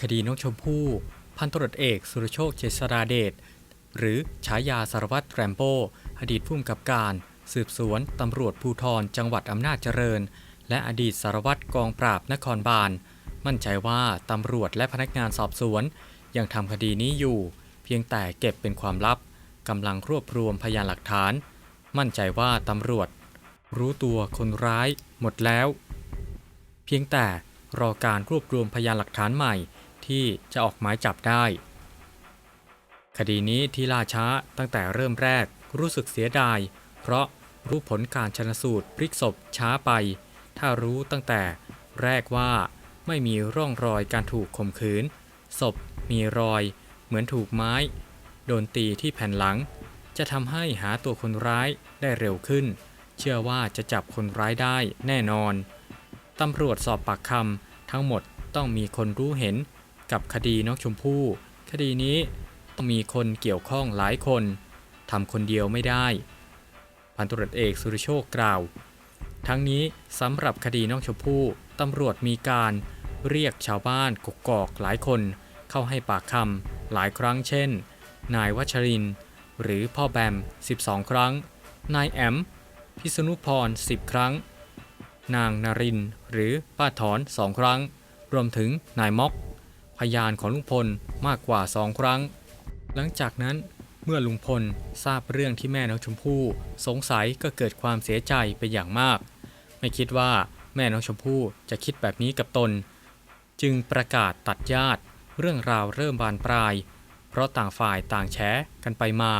คดีน้องชมพู่ พันตรวจเอกสุรโชคเจษฎาเดช หรือฉายาสารวัตรแรมโบ้อดีตผู้กำกับการ สืบสวนตำรวจภูธรจังหวัดอำนาจเจริญ และอดีตสารวัตรกองปราบนครบาล มั่นใจว่าตำรวจและพนักงานสอบสวน ยังทำคดีนี้อยู่ เพียงแต่เก็บเป็นความลับกำลังรวบรวมพยานหลักฐาน มั่นใจว่าตำรวจ รู้ตัวคนร้ายหมดแล้ว เพียงแต่รอการรวบรวมพยานหลักฐานใหม่ ที่จะออกหมายจับได้ คดีนี้ที่ล่าช้าตั้งแต่เริ่มแรกรู้สึกเสียดาย เพราะรู้ผลการชนสูตรพลิกศพช้าไป ถ้ารู้ตั้งแต่แรกว่าไม่มีร่องรอยการถูกข่มขืน ศพมีรอย เหมือนถูกไม้ โดนตีที่แผ่นหลัง จะทำให้หาตัวคนร้ายได้เร็วขึ้น เชื่อว่าจะจับคนร้ายได้แน่นอนตำรวจสอบปากคำทั้งหมดต้องมีคนรู้เห็น กับคดีน้องชมพู่ คดีนี้มีคนเกี่ยวข้องหลายคนทำคนเดียวไม่ได้ พันตรวจเอกสุริโชคกล่าว ทั้งนี้สำหรับคดีน้องชมพู่ตำรวจมีการเรียกชาวบ้านกกอกหลายคนเข้าให้ปากคำหลายครั้งเช่น นายวัชริน หรือพ่อแบม 12 ครั้ง นายแอม พิษณุพร 10 ครั้ง นางนาริน หรือป้าถอนสองครั้ง รวมถึงนายม็อก พยานของลุงพลมากกว่าสองครั้ง หลังจากนั้นเมื่อลุงพลทราบเรื่องที่แม่น้องชมพู่สงสัยก็เกิดความเสียใจเป็นอย่างมาก ไม่คิดว่าแม่น้องชมพู่จะคิดแบบนี้กับตน จึงประกาศตัดญาติ เรื่องราวเริ่มบานปลาย เพราะต่างฝ่ายต่างแฉกันไปมา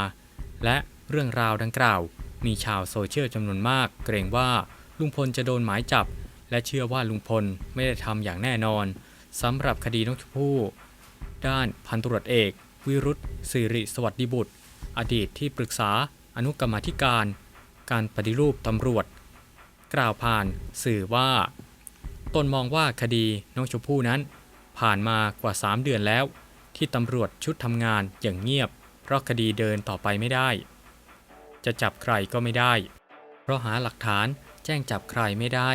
และเรื่องราวดังกล่าว มีชาวโซเชียลจำนวนมาก เกรงว่าลุงพลจะโดนหมายจับ และเชื่อว่าลุงพลไม่ได้ทำอย่างแน่นอน สำหรับคดีน้องชมพู่ ด้านพันตรวจเอก วิรุธสิริสวัสดิบุตร อดีตที่ปรึกษาอนุกรรมธิการ การปฏิรูปตำรวจ กล่าวผ่านสื่อว่า ตนมองว่าคดีน้องชมพู่นั้น ผ่านมากว่า 3 เดือนแล้ว ที่ตำรวจชุดทำงานอย่างเงียบ เพราะคดีเดินต่อไปไม่ได้ จะจับใครก็ไม่ได้ เพราะหาหลักฐานแจ้งจับใครไม่ได้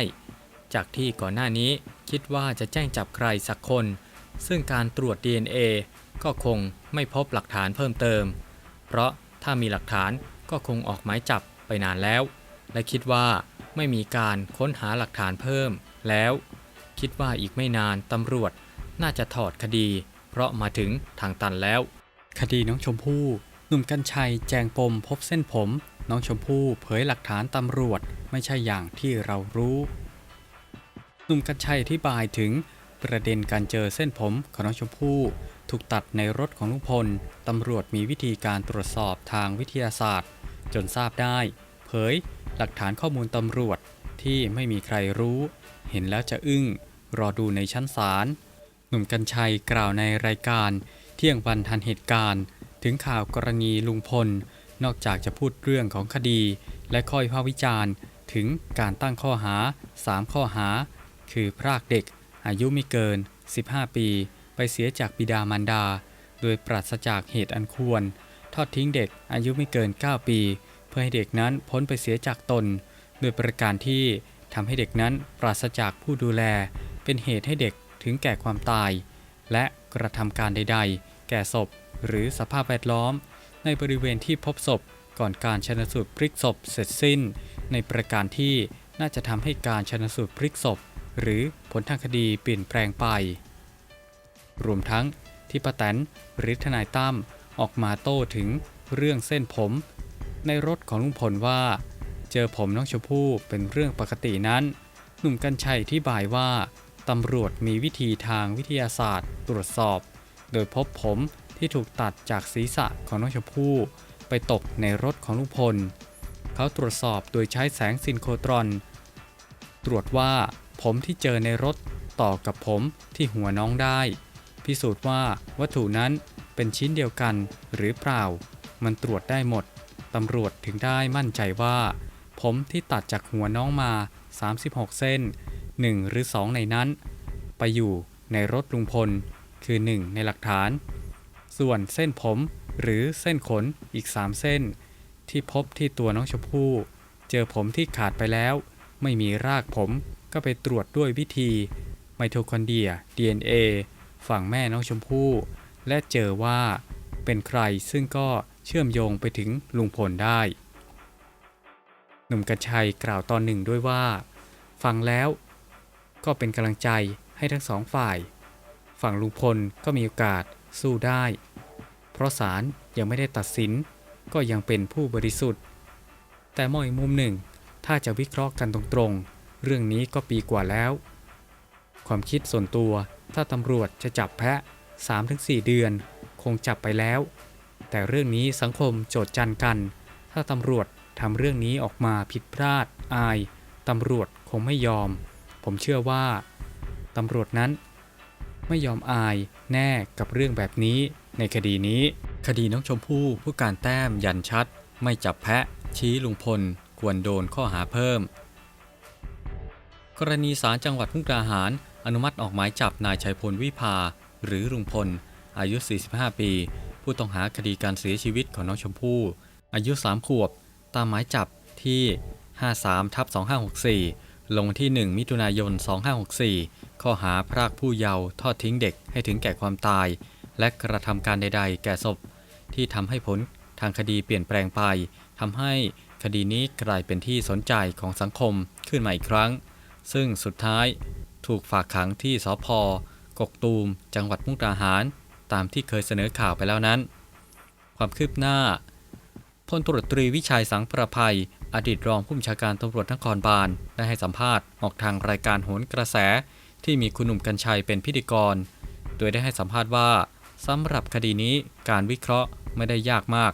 จากที่ก่อนหน้านี้คิดว่าจะแจ้งจับใครสักคน ซึ่งการตรวจ DNA ก็คงไม่พบหลักฐานเพิ่มเติม เพราะถ้ามีหลักฐานก็คงออกหมายจับไปนานแล้ว และคิดว่าไม่มีการค้นหาหลักฐานเพิ่ม แล้ว คิดว่าอีกไม่นานตำรวจน่าจะถอดคดี เพราะมาถึงทางตันแล้ว คดีน้องชมพู่หนุ่มกัญชัยแจงปมพบเส้นผม น้องชมพู่เผยหลักฐานตำรวจไม่ใช่อย่างที่เรารู้ หนุ่มกัญชัยอธิบายถึงประเด็นการเจอเส้นผมของน้องชมพู่ ถูกตัดในรถของลุงพล ตำรวจมีวิธีการตรวจสอบทางวิทยาศาสตร์ จนทราบได้ เผย หลักฐานข้อมูลตำรวจที่ไม่มีใครรู้ เห็นแล้วจะอึ้ง รอดูในชั้นศาลหนุ่มกัญชัยกล่าวในรายการ เที่ยงวันทันเหตุการณ์ ถึงข่าวกรณีลุงพล นอกจากจะพูดเรื่องของคดี และค่อยพาวิจารณ์ ถึงการตั้งข้อหา 3 ข้อหา คือพรากเด็ก อายุไม่เกิน 15 ปี ไปเสียจากบิดามารดา โดยปราศจากเหตุอันควร ทอดทิ้งเด็กอายุไม่เกิน 9 ปี เพื่อให้เด็กนั้นพ้นไปเสียจากตน โดยประการที่ทำให้เด็กนั้นปราศจากผู้ดูแล เป็นเหตุให้เด็กถึงแก่ความตาย และกระทำการใด ๆ แก่ศพ หรือสภาพแวดล้อม ในบริเวณที่พบศพก่อนการชนสูตรพลิกศพเสร็จสิ้น ในประการที่น่าจะทำให้การชนสูตรพลิกศพ หรือผลทางคดีเปลี่ยนแปลงไป รวมทั้งที่ป้าแตนหรือทนายตั้มออกมาโต้ถึงเรื่องเส้นผม ในรถของลุงพลว่า เจอผมน้องชมพู่เป็นเรื่องปกตินั้น หนุ่มกัญชัยที่บายว่าตำรวจมีวิธีทางวิทยาศาสตร์ตรวจสอบ โดยพบผมที่ถูกตัดจากศีรษะของน้องชมพู่ไปตกในรถของลุงพล เขาตรวจสอบโดยใช้แสงซินโครตรอน ตรวจว่า ผมที่เจอในรถต่อกับผมที่หัวน้องได้ พิสูจน์ว่าวัตถุนั้นเป็นชิ้นเดียวกันหรือเปล่า มันตรวจได้หมด ตำรวจถึงได้มั่นใจว่า ผมที่ตัดจากหัวน้องมา 36 เส้น 1 หรือ 2 ในนั้น ไปอยู่ในรถลุงพล คือ 1 ในหลักฐาน ส่วนเส้นผมหรือเส้นขนอีก 3 เส้น ที่พบที่ตัวน้องชมพู่ เจอผมที่ขาดไปแล้ว ไม่มีรากผม ก็ไปตรวจด้วยวิธีไมโทคอนเดรีย DNA ฝั่งแม่น้องชมพู่ และเจอว่าเป็นใครซึ่งก็เชื่อมโยงไปถึงลุงพลได้ หนุ่มกัญชัยกล่าวตอนหนึ่งด้วยว่า ฟังแล้วก็เป็นกำลังใจให้ทั้งสองฝ่าย ฝั่งลุงพลก็มีโอกาสสู้ได้ เพราะศาลยังไม่ได้ตัดสินก็ยังเป็นผู้บริสุทธิ์ แต่มองอีกมุมหนึ่ง ถ้าจะวิเคราะห์กันตรงๆ เรื่องนี้ก็ปีกว่าแล้ว ความคิดส่วนตัวถ้าตำรวจจะจับแพะ 3-4 เดือน คงจับไปแล้ว แต่เรื่องนี้สังคมโจทจันกัน ถ้าตำรวจทำเรื่องนี้ออกมาผิดพลาดอายตำรวจคงไม่ยอม ผมเชื่อว่าตำรวจนั้น ไม่ยอมอายแน่กับเรื่องแบบนี้ในคดีนี้ คดีน้องชมพู่ผู้การแต้มยันชัด ไม่จับแพะ ชี้ลุงพล ควรโดนข้อหาเพิ่ม กรณีศาลจังหวัดมุกดาหาร อนุมัติออกหมายจับนายชัยพลวิภา หรือลุงพล อายุ 45 ปี ผู้ต้องหาคดีการเสียชีวิตของน้องชมพู่ อายุ 3 ขวบ ตามหมายจับที่ 53ทับ2564 ลงที่ 1 มิถุนายน 2564 ข้อหาพรากผู้เยาว์ทอดทิ้งเด็กให้ถึงแก่ความตาย และกระทำการใด ๆ แก่ศพ ที่ทำให้ผลทางคดีเปลี่ยนแปลงไปทำให้คดีนี้กลายเป็นที่สนใจของสังคมขึ้นมาอีกครั้ง ซึ่งสุดท้ายถูกฝากขังที่สพกกตูม จังหวัดมุกดาหาร ตามที่เคยเสนอข่าวไปแล้วนั้น ความคืบหน้าพลตรวจตรีวิชัยสังประภัย อดีตรองผู้บัญชาการตำรวจนครบาล ได้ให้สัมภาษณ์ออกทางรายการโหนกระแส ที่มีคุณหนุ่มกัญชัยเป็นพิธีกร โดยได้ให้สัมภาษณ์ว่าสำหรับคดีนี้การวิเคราะห์ไม่ได้ยากมาก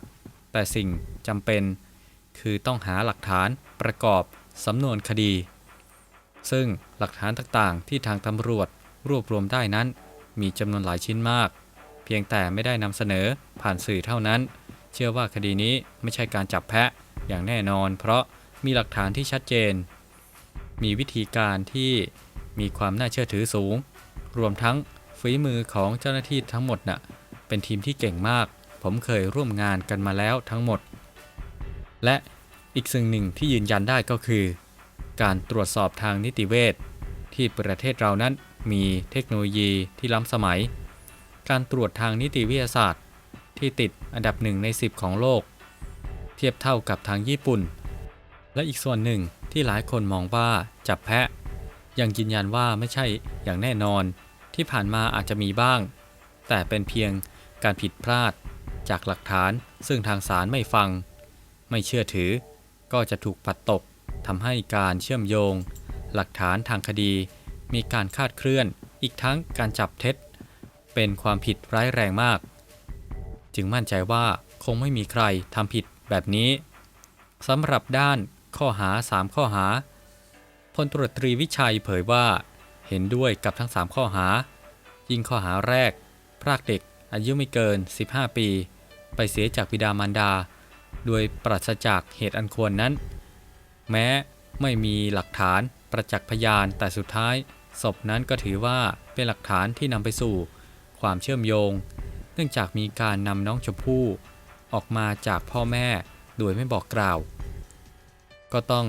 แต่สิ่งจำเป็น คือต้องหาหลักฐานประกอบสำนวนคดี ซึ่งหลักฐานต่างๆ ที่ทางตำรวจรวบรวมได้นั้น มีจำนวนหลายชิ้นมาก เพียงแต่ไม่ได้นำเสนอผ่านสื่อเท่านั้น เชื่อว่าคดีนี้ไม่ใช่การจับแพะอย่างแน่นอน เพราะมีหลักฐานที่ชัดเจน มีวิธีการที่มีความน่าเชื่อถือสูง รวมทั้งฝีมือของเจ้าหน้าที่ทั้งหมดน่ะเป็นทีมที่เก่งมาก ผมเคยร่วมงานกันมาแล้วทั้งหมด และอีกสิ่งหนึ่งที่ยืนยันได้ก็คือ การตรวจสอบทางนิติเวชที่ประเทศเรานั้นมีเทคโนโลยีที่ล้ำสมัย การตรวจทางนิติวิทยาศาสตร์ ที่ติดอันดับหนึ่งใน 10 ของโลก เทียบเท่ากับทางญี่ปุ่น และอีกส่วนหนึ่งที่หลายคนมองว่าจับแพะ ยังยืนยันว่าไม่ใช่อย่างแน่นอน ที่ผ่านมาอาจจะมีบ้าง แต่เป็นเพียงการผิดพลาดจากหลักฐานซึ่งทางศาลไม่ฟัง ไม่เชื่อถือก็จะถูกปัดตก ทำให้การเชื่อมโยง หลักฐานทางคดี มีการคาดเคลื่อน อีกทั้งการจับเท็จ เป็นความผิดร้ายแรงมาก จึงมั่นใจว่าคงไม่มีใครทำผิดแบบนี้สำหรับด้านข้อหา 3 ข้อหาพลตรวจตรีวิชัยเผยว่า เห็นด้วยกับทั้ง 3 ข้อหา ยิ่งข้อหาแรก พรากเด็กอายุไม่เกิน 15 ปี ไปเสียจากบิดามารดา โดยปราศจากเหตุอันควรนั้น แม้ไม่มีหลักฐานประจักษ์พยานแต่สุดท้ายศพนั้นก็ถือว่าเป็นหลักฐานที่นำไปสู่ ความเชื่อมโยง เนื่องจากมีการนำน้องชมพู่ออกมาจากพ่อแม่โดยไม่บอกกล่าว ก็ต้อง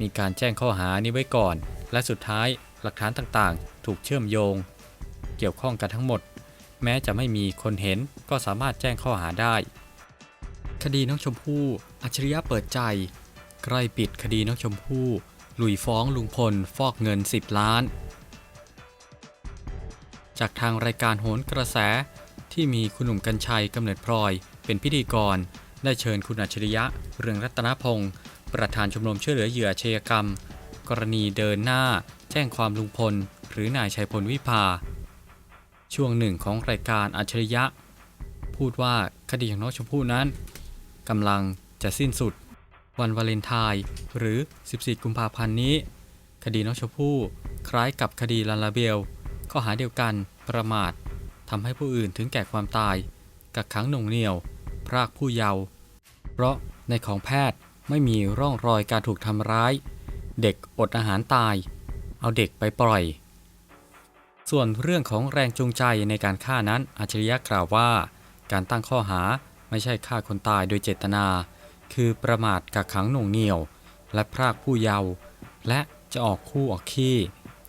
มีการแจ้งข้อหานี้ไว้ก่อน และสุดท้ายหลักฐานต่างๆ ถูกเชื่อมโยง เกี่ยวข้องกันทั้งหมด แม้จะไม่มีคนเห็นก็สามารถแจ้งข้อหาได้ คดีน้องชมพู่อัจฉริยะเปิดใจ ใกล้ปิดคดีน้องชมพู่ ลุยฟ้องลุงพลฟอกเงิน 10 ล้าน จากทางรายการโหนกระแสที่มีคุณหนุ่มกัญชัยกำเนิดพลอย เป็นพิธีกร ได้เชิญคุณอัจฉริยะ เรืองรัตนพงศ์ประธานชมรมช่วยเหลือเหยื่ออาชญากรรม กรณีเดินหน้า แจ้งความลุงพล หรือนายชัยพลวิภา ช่วงหนึ่งของรายการอัจฉริยะ พูดว่าคดีของน้องชมพู่นั้นกำลังจะสิ้นสุด วันวาเลนไทน์หรือ 14 กุมภาพันธ์นี้ คดีน้องชมพู่คล้ายกับคดีลาลาเบล ข้อหาเดียวกันประมาททำให้ผู้อื่นถึงแก่ความตาย กักขังหน่วงเหนี่ยว พรากผู้เยาว์เพราะในของแพทย์ไม่มีร่องรอยการถูกทำร้าย เด็กอดอาหารตาย เอาเด็กไปปล่อย ส่วนเรื่องของแรงจูงใจในการฆ่านั้นอัจฉริยะกล่าวว่า การตั้งข้อหาไม่ใช่ฆ่าคนตายโดยเจตนา คือประมาทกักขังหน่วงเหนี่ยว และพรากผู้เยาว์และจะออกคู่ออกขี้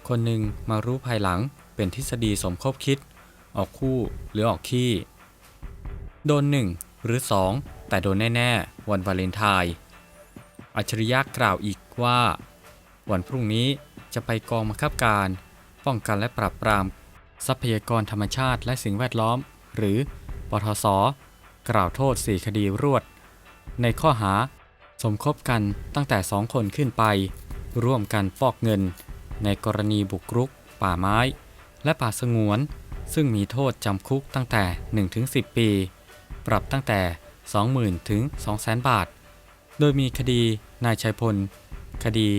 คนหนึ่งมารู้ภายหลังเป็นทฤษฎีสมคบคิด ออกคู่หรือออกขี้ โดนหนึ่งหรือสองแต่โดนแน่ ๆ วันวาเลนไทน์อัจฉริยะกล่าวอีกว่า วันพรุ่งนี้จะไปกองบังคับการ ป้องกันและปราบปราม ทรัพยากรธรรมชาติและสิ่งแวดล้อม หรือปทศกล่าวโทษ 4 คดีรวด ในข้อหา สมคบกันตั้งแต่2คนขึ้นไป ร่วมกันฟอกเงิน ในกรณีบุกรุก ป่าไม้ และป่าสงวน ซึ่งมีโทษจำคุกตั้งแต่ 1-10 ปี ปรับตั้งแต่ 20,000ถึง200,000 บาท โดยมีคดีนายชัยพล คดี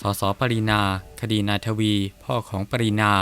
สสปรินา คดีนายทวี พ่อของปรินา